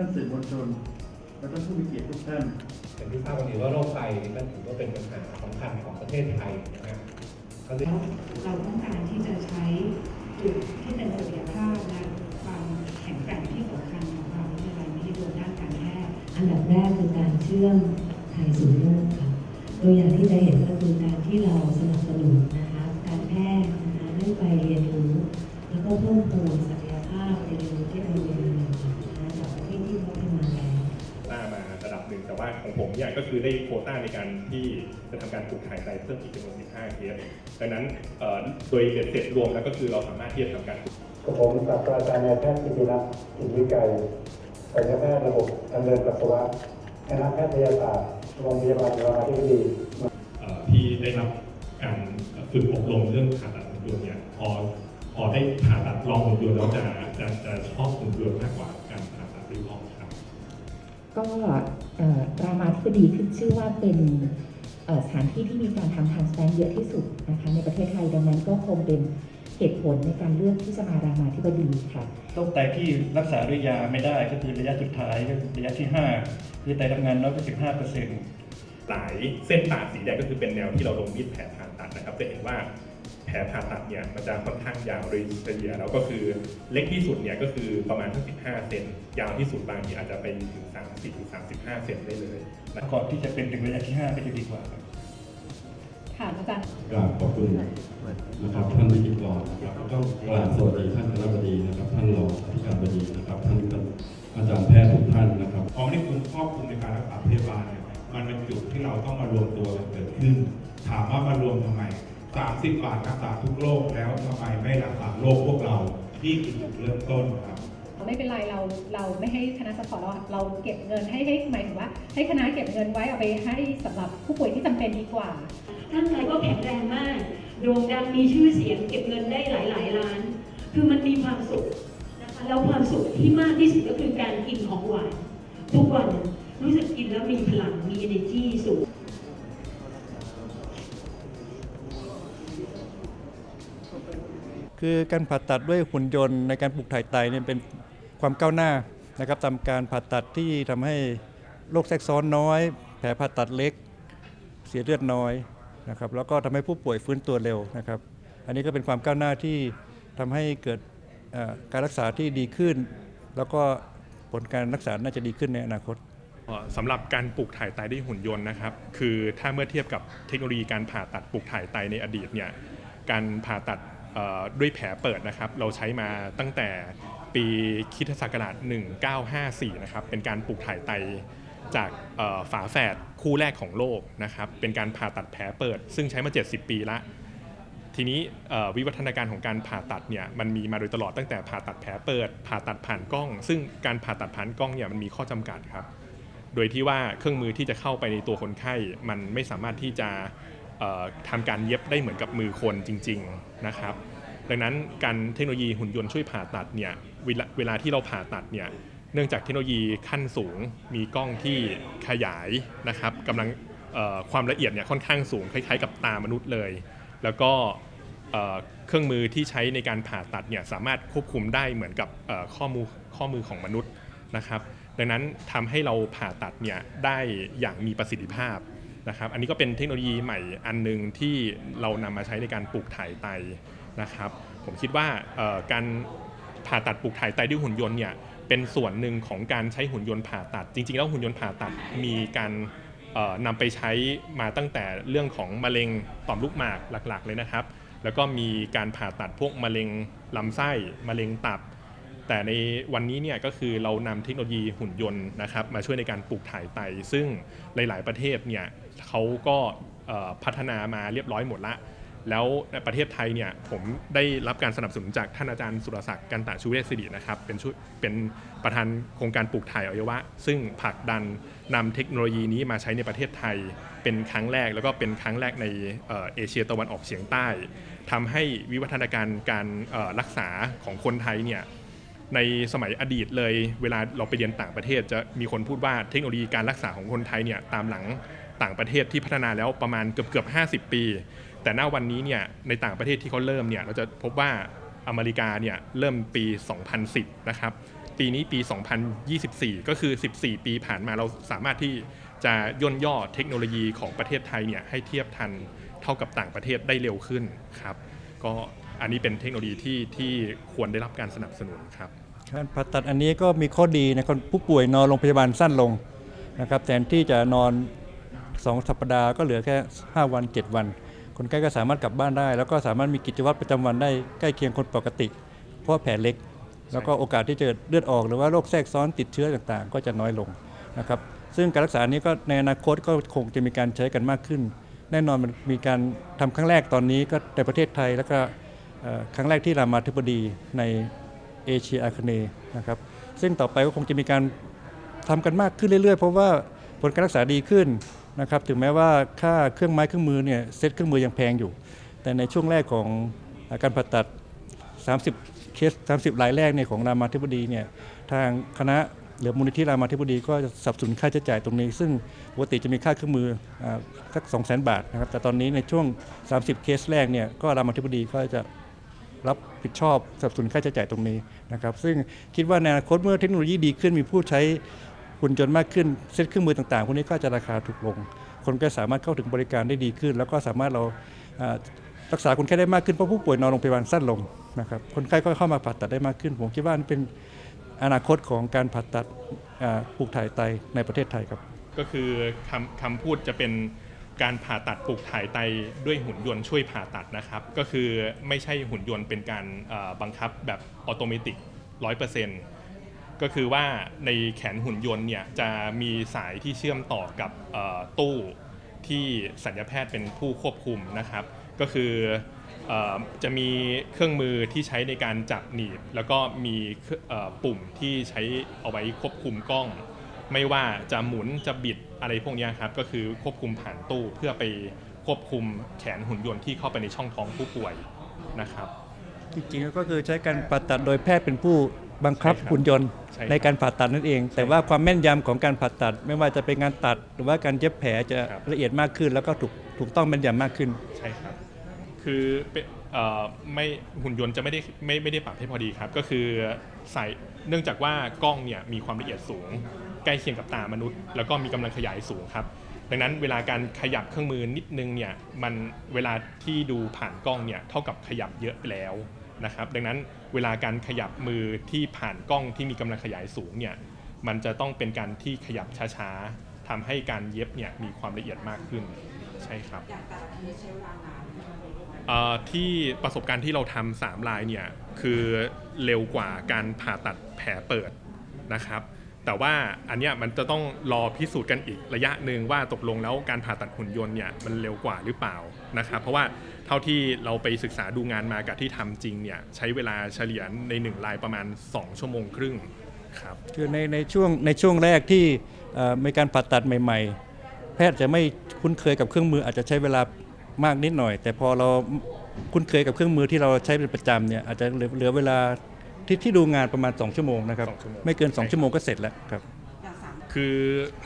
ท่านสื่อมวลชน และท่านผู้มีเกียรติทุกท่าน อย่างที่ทราบวันนี้ว่าโรคไตก็ถือว่าเป็นปัญหาสำคัญของประเทศไทยนะฮะก็เลยแล้วเราต้องการที่จะใช้จุดที่เป็นศักยภาพและความแข็งแกร่งที่สำคัญของเราวิทยาลัยมหิดลด้านการแพทย์อันดับแรกคือการเชื่อมไทยสู่โลกค่ะตัวอย่างที่จะเห็นก็คือการที่เราสนับสนุนนะคะการแพทย์นะคะได้ไปเรียนรู้ แล้วก็เพิ่มพูนศักยภาพในเรื่องเทคโนโลยีน หนึ่งแต่ว่าของผมเนี่ยก็คือได้โควต้าในการที่จะทำการปลูกถ่ายไตเพิ่มอีกจำนวน 15 เคสดังนั้นโดยเบ็ดเสร็จรวมแล้วก็คือเราสามารถที่จะทำการกับผมศาสตราจารย์นายแพทย์กิติรัตน์อินวิกัยศัลยแพทย์ระบบทางเดินปัสสาวะคณะแพทยศาสตร์โรงพยาบาลรามาธิบดีที่ได้รับการฝึกอบรมเรื่องผ่าตัดหุ่นยนต์เนี่ยพอพอได้ผ่าตัดลองหุ่นยนต์แล้วจะจะจะชอบหุ่นยนต์มากกว่าการผ่าตัดด้วยลองครับ ก็รามาธิบดีขึ้นชื่อว่าเป็นสถานที่ที่มีการทำทางสแตนเยอะที่สุดนะคะในประเทศไทยดังนั้นก็คงเป็นเหตุผลในการเลือกที่จะมารามาธิบดีค่ะโรคไตที่รักษาด้วยยาไม่ได้ก็คือระยะสุดท้ายก็ระยะที่ 5 คือไตทำงานน้อยกว่า15เปอร์เซ็นต์หลายเส้นผ่าสีแดงก็คือเป็นแนวที่เราลงมีดแผลผ่าตัดนะครับจะเห็นว่าแผลผ่าตัดเนี่ยมันจะค่อนข้างยาวโดยเฉลี่ยแล้วก็คือเล็กที่สุดเนี่ยก็คือประมาณทั้ง15 เซนยาวที่สุดบางทีอาจจะไปถึง 30ถึง35 เซนได้เลยนะก่อนที่จะเป็นถึงระยะที่ 5 ก็จะดีกว่าครับค่ะอาจารย์กราบขอบคุณนะครับท่านวิจิตรนะครับแล้วก็กราบสวัสดีท่านคณะบดีนะครับ ท่านรองอธิการบดีนะครับ ท่านอาจารย์แพทย์ทุกท่านนะครับของที่คุณครอบคลุมในการรักษาพยาบาลเนี่ยมันเป็นจุดที่เราต้องมารวมตัวกันเกิดขึ้น ถามว่ามารวมทำไม 30 บาทรักษาทุกโรคแล้วทำไมไม่รักษาโรคพวกเรา นี่คือจุดเริ่มต้นครับ ไม่เป็นไรเราเราไม่ให้คณะสปอร์ตเราเราเก็บเงินให้ให้หมายถึงว่า ให้คณะเก็บเงินไว้เอาไปให้สำหรับผู้ป่วยที่จำเป็นดีกว่าร่างกายก็แข็งแรงมากโด่งดังมีชื่อเสียงเก็บเงินได้หลายหลายๆล้าน คือมันมีความสุขนะคะแล้วความสุขที่มากที่สุดก็คือการกินของหวานทุกวันรู้สึกกินแล้วมีพลังมี energy สูงคือการผ่าตัดด้วยหุ่นยนต์ในการปลูกถ่ายไตเนี่ยเป็น ความก้าวหน้านะครับตามการผ่าตัดที่ทำให้โรคแทรกซ้อนน้อย แผลผ่าตัดเล็ก เสียเลือดน้อยนะครับแล้วก็ทำให้ผู้ป่วยฟื้นตัวเร็วนะครับ อันนี้ก็เป็นความก้าวหน้าที่ทำให้เกิดการรักษาที่ดีขึ้น แล้วก็ผลการรักษาน่าจะดีขึ้นในอนาคตสำหรับการปลูกถ่ายไตด้วยหุ่นยนต์นะครับ คือถ้าเมื่อเทียบกับเทคโนโลยีการผ่าตัดปลูกถ่ายไตในอดีตเนี่ยการผ่าตัด ด้วยแผลเปิดนะครับ เราใช้มาตั้งแต่ปีคริดศักราช1954 นะครับ เป็นการปลูกถ่ายไตจากฝาแฝดคู่แรกของโลกนะครับ เป็นการผ่าตัดแผลเปิด ซึ่งใช้มา 70 ปีละ ทีนี้วิวัฒนาการของการผ่าตัดเนี่ยมันมีมาโดยตลอดตั้งแต่ผ่าตัดแผลเปิด ผ่าตัดผ่านกล้อง ซึ่งการผ่าตัดผ่านกล้องเนี่ยมันมีข้อจำกัดครับ โดยที่ว่าเครื่องมือที่จะเข้าไปในตัวคนไข้ มันไม่สามารถที่จะ ทำการเย็บได้เหมือนกับมือคนจริง ๆนะครับ ดังนั้นการเทคโนโลยีหุ่นยนต์ช่วยผ่าตัดเนี่ยเวลาเวลาที่เราผ่าตัดเนี่ยเนื่องจากเทคโนโลยีขั้นสูงมีกล้องที่ขยายนะครับกำลังความละเอียดเนี่ยค่อนข้างสูงคล้ายๆ กับตามนุษย์เลย แล้วก็เครื่องมือที่ใช้ในการผ่าตัดเนี่ยสามารถควบคุมได้เหมือนกับข้อมือข้อมือของมนุษย์นะครับ ดังนั้นทำให้เราผ่าตัดเนี่ยได้อย่างมีประสิทธิภาพ นะครับอันนี้ก็เป็นเทคโนโลยีใหม่อันหนึ่งที่เรานำมาใช้ในการปลูกถ่ายไตนะครับผมคิดว่าการผ่าตัดปลูกถ่ายไตด้วยหุ่นยนต์เนี่ยเป็นส่วนหนึ่งของการใช้หุ่นยนต์ผ่าตัด จริง ๆ แล้วหุ่นยนต์ผ่าตัดมีการนำไปใช้มาตั้งแต่เรื่องของมะเร็งต่อมลูกหมากหลักๆ เลยนะครับ แล้วก็มีการผ่าตัดพวกมะเร็งลำไส้มะเร็งตับ แต่ในวันนี้เนี่ยก็คือเรานำเทคโนโลยีหุ่นยนต์นะครับมาช่วยในการปลูกถ่ายไต ซึ่งหลาย ๆ ประเทศเนี่ยเขาก็พัฒนามาเรียบร้อยหมดละ แล้วในประเทศไทยเนี่ยผมได้รับการสนับสนุนจากท่านอาจารย์สุรศักดิ์กันตะชูเวศสิรินะครับ เป็นชุดเป็นประธานโครงการปลูกถ่ายอวัยวะ ซึ่งผลักดันนำเทคโนโลยีนี้มาใช้ในประเทศไทย เป็นครั้งแรกแล้วก็เป็นครั้งแรกในเอเชียตะวันออกเฉียงใต้ทำให้วิวัฒนาการการรักษาของคนไทยเนี่ย ในสมัยอดีตเลยเวลาเราไปเรียนต่างประเทศ จะมีคนพูดว่าเทคโนโลยีการรักษาของคนไทยเนี่ยตามหลังต่างประเทศที่พัฒนาแล้วประมาณเกือบเกือบ50 ปี แต่ณวันนี้เนี่ยในต่างประเทศที่เขาเริ่มเนี่ยเราจะพบว่าอเมริกาเนี่ยเริ่มปี 2010 นะครับ ปีนี้ปี 2024 ก็คือ 14 ปีผ่านมาเราสามารถที่จะย่นย่อเทคโนโลยีของประเทศไทยเนี่ยให้เทียบทันเท่ากับต่างประเทศได้เร็วขึ้นครับ ก็ อันนี้เป็นเทคโนโลยีที่ที่ควรได้รับการสนับสนุนครับการผ่าตัดอันนี้ก็มีข้อดีในคนผู้ป่วยนอนโรงพยาบาลสั้นลงนะครับแทนที่จะนอน 2 สัปดาห์ก็เหลือแค่ 5 วัน 7 วัน คนไข้ก็สามารถกลับบ้านได้ แล้วก็สามารถมีกิจวัตรประจำวันได้ใกล้เคียงคนปกติ เพราะว่าแผลเล็ก แล้วก็โอกาสที่จะเลือดออก หรือว่าโรคแทรกซ้อนติดเชื้อต่างๆ ก็จะน้อยลงนะครับซึ่งการรักษานี้ก็ในอนาคตก็คงจะมีการใช้กันมากขึ้น แน่นอนมันมีการทำครั้งแรกตอนนี้ก็ในประเทศไทยแล้วก็ ครั้งแรกที่รามาธิบดีในเอเชียอาคเนย์นะครับซึ่งต่อไปก็คงจะมีการทำกันมากขึ้นเรื่อยๆ เพราะว่าผลการรักษาดีขึ้นนะครับถึงแม้ว่าค่าเครื่องไม้เครื่องมือเนี่ยเซ็ตเครื่องมือยังแพงอยู่ แต่ในช่วงแรกของอาการผ่าตัด 30 เคส 30รายแรกเนี่ยของรามาธิบดีเนี่ยทางคณะหรือมูลนิธิรามาธิบดีก็จะสนับสนุนค่าใช้จ่ายตรงนี้ ซึ่งปกติจะมีค่าเครื่องมืออสัก2 0 0 0 0 0 บาทนะครับแต่ตอนนี้ในช่วง 30 เคสแรกเนี่ยก็รามาธิบดีก็จะ รับผิดชอบสนับสนุนค่าใช้จ่ายตรงนี้นะครับซึ่งคิดว่าในอนาคตเมื่อเทคโนโลยีดีขึ้นมีผู้ใช้หุ่นยนต์มากขึ้นเซ็ตเครื่องมือต่างๆพวกนี้ก็จะราคาถูกลง คนก็สามารถเข้าถึงบริการได้ดีขึ้น แล้วก็สามารถเรารักษาคนไข้ได้มากขึ้นเพราะผู้ป่วยนอนโรงพยาบาลสั้นลงนะครับคนไข้ก็เข้ามาผ่าตัดได้มากขึ้น ผมคิดว่านี่เป็นอนาคตของการผ่าตัดปลูกถ่ายไตในประเทศไทยครับ ก็คือคำคำพูดจะเป็น การผ่าตัดปลูกถ่ายไตด้วยหุ่นยนต์ช่วยผ่าตัดนะครับ ก็คือไม่ใช่หุ่นยนต์เป็นการบังคับแบบออโตเมติกร้อยเปอร์เซ็นต์ก็คือว่าในแขนหุ่นยนต์เนี่ยจะมีสายที่เชื่อมต่อกับตู้ที่สัญญาแพทย์เป็นผู้ควบคุมนะครับ ก็คือจะมีเครื่องมือที่ใช้ในการจับหนีบ แล้วก็มีปุ่มที่ใช้เอาไว้ควบคุมกล้อง ไม่ว่าจะหมุนจะบิดอะไรพวกเนี้ยครับก็คือควบคุมผ่านตู้เพื่อไปควบคุมแขนหุ่นยนต์ที่เข้าไปในช่องท้องผู้ป่วยนะครับจริงๆก็คือใช้การผ่าตัดโดยแพทย์เป็นผู้บังคับใช่ครับหุ่นยนต์ใช่ครับในการผ่าตัดนั่นเอง แต่ว่าความแม่นยำของการผ่าตัด ไม่ว่าจะเป็นงานตัดหรือว่าการเย็บแผลจะครับละเอียดมากขึ้น แล้วก็ถูกถูกต้องแม่นยำมากขึ้นใช่ครับคือเป็นเอ่อไม่หุ่นยนต์จะไม่ได้ไม่ไม่ได้ปรับให้พอดีครับ ก็คือใส่เนื่องจากว่ากล้องเนี่ยมีความละเอียดสูงใก ล้เคียงกับตามนุษย์ แล้วก็มีกำลังขยายสูงครับ ดังนั้นเวลาการขยับเครื่องมือนิดนึงเนี่ยมันเวลาที่ดูผ่านกล้องเนี่ยเท่ากับขยับเยอะไปแล้วนะครับ ดังนั้นเวลาการขยับมือที่ผ่านกล้องที่มีกำลังขยายสูงเนี่ยมันจะต้องเป็นการที่ขยับช้าๆทำให้การเย็บเนี่ยมีความละเอียดมากขึ้นใช่ครับเอ่อที่ประสบการณ์ที่เราทำสามลายเนี่ยคือเร็วกว่าการผ่าตัดแผลเปิดนะครับ แต่ว่าอันเนี้ยมันจะต้องรอพิสูจน์กันอีกระยะหนึ่งว่าตกลงแล้วการผ่าตัดหุ่นยนต์เนี่ยมันเร็วกว่าหรือเปล่านะครับเพราะว่าเท่าที่เราไปศึกษาดูงานมากับที่ทำจริงเนี่ยใช้เวลาเฉลี่ยในหนึ่งลายประมาณ 2 ชั่วโมงครึ่งครับคือในในช่วงในช่วงแรกที่เอ่อมีการผ่าตัดใหม่ ๆ แพทย์จะไม่คุ้นเคยกับเครื่องมืออาจจะใช้เวลามากนิดหน่อย แต่พอเราคุ้นเคยกับเครื่องมือที่เราใช้เป็นประจำเนี่ยอาจจะเหลือเวลา ที่ที่ดูงานประมาณ 2 ชั่วโมงนะครับ สองชั่วโมง ไม่เกินใช่2ชั่วโมงก็เสร็จแล้วครับคือ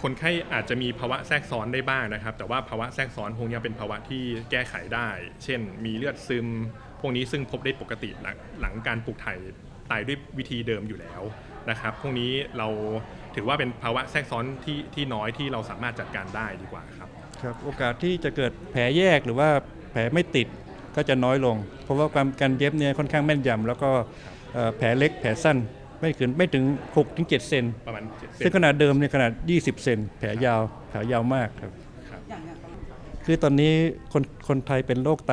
คนไข้อาจจะมีภาวะแทรกซ้อนได้บ้างนะครับ แต่ว่าภาวะแทรกซ้อนพวกนี้เป็นภาวะที่แก้ไขได้ เช่น มีเลือดซึม พวกนี้ซึ่งพบได้ปกติหลังหลังการปลูกถ่ายไตด้วยวิธีเดิมอยู่แล้วนะครับ พวกนี้เราถือว่าเป็นภาวะแทรกซ้อนที่ที่น้อยที่เราสามารถจัดการได้ดีกว่าครับ ครับโอกาสที่จะเกิดแผลแยกหรือว่าแผลไม่ติดก็จะน้อยลง เพราะว่าความการเย็บเนี่ยค่อนข้างแม่นยำแล้วก็เอ่อ แผลเล็กแผลสั้นไม่ถึงไม่ถึง6ถึง7เซนประมาณ7เซนซึ่งขนาดเดิมเนี่ยขนาด 20 เซนแผลยาวแผลยาวมากครับครับ คือตอนนี้คนคนไทยเป็นโรคไต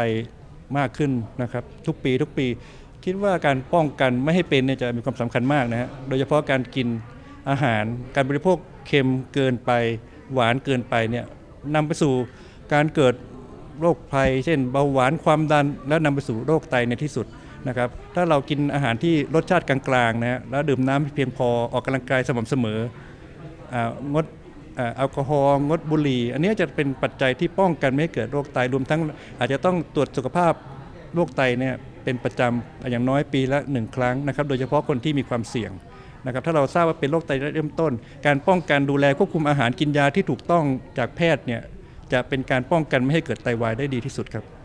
มากขึ้นนะครับ ทุกปีทุกปี คิดว่าการป้องกันไม่ให้เป็นเนี่ยจะมีความสำคัญมากนะฮะโดยเฉพาะการกินอาหารการบริโภคเค็มเกินไปหวานเกินไปเนี่ยนำไปสู่การเกิดโรคภัย เช่นเบาหวานความดัน แล้วนำไปสู่โรคไตในที่สุด นะครับถ้าเรากินอาหารที่รสชาติกลางๆนะแล้วดื่มน้ำเพียงพอออกกำลังกายสม่ำเสมอองดแอลกอฮอล์งดบุหรี่ อันนี้จะเป็นปัจจัยที่ป้องกันไม่ให้เกิดโรคไตรวมทั้งอาจจะต้องตรวจสุขภาพโรคไตเนี่ยเป็นประจำอย่างน้อยปีละหนึ่งครั้งนะครับโดยเฉพาะคนที่มีความเสี่ยงนะครับถ้าเราทราบว่าเป็นโรคไตเริ่มต้น การป้องกันดูแลควบคุมอาหารกินยาที่ถูกต้องจากแพทย์เนี่ยจะเป็นการป้องกันไม่ให้เกิดไตวายได้ดีที่สุดครับ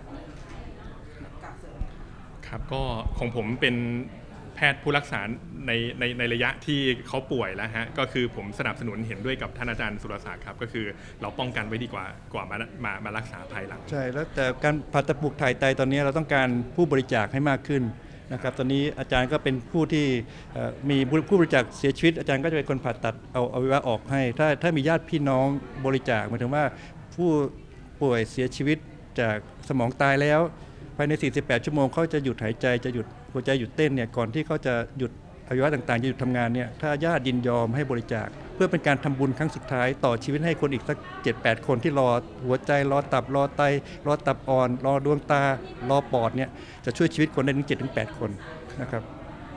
ครับก็ของผมเป็นแพทย์ผู้รักษาในในในระยะที่เขาป่วยแล้วฮะก็คือผมสนับสนุนเห็นด้วยกับท่านอาจารย์สุรศักดิ์ครับ ก็คือเราป้องกันไว้ดีกว่ากว่ามามามารักษาภายหลัง ใช่แล้วแต่การผ่าตัดปลูกถ่ายไตตอนนี้เราต้องการผู้บริจาคให้มากขึ้นนะครับตอนนี้อาจารย์ก็เป็นผู้ที่เอ่อมีผู้บริจาคเสียชีวิต อาจารย์ก็จะเป็นคนผ่าตัดเอาอวัยวะออกให้ ถ้าถ้ามีญาติพี่น้องบริจาคหมายถึงว่าผู้ป่วยเสียชีวิตจากสมองตายแล้ว ภายใน 48 ชั่วโมงเขาจะหยุดหายใจจะหยุดหัวใจหยุดเต้นเนี่ยก่อนที่เขาจะหยุดอวัยวะต่างๆจะหยุดทำงานเนี่ยถ้าญาติยินยอมให้บริจาค เพื่อเป็นการทำบุญครั้งสุดท้ายต่อชีวิตให้คนอีกสัก 7-8 คนที่รอหัวใจรอตับรอไต รอตับอ่อน รอดวงตา รอปอดเนี่ยจะช่วยชีวิตคนได้ถึง7-8 คนนะครับ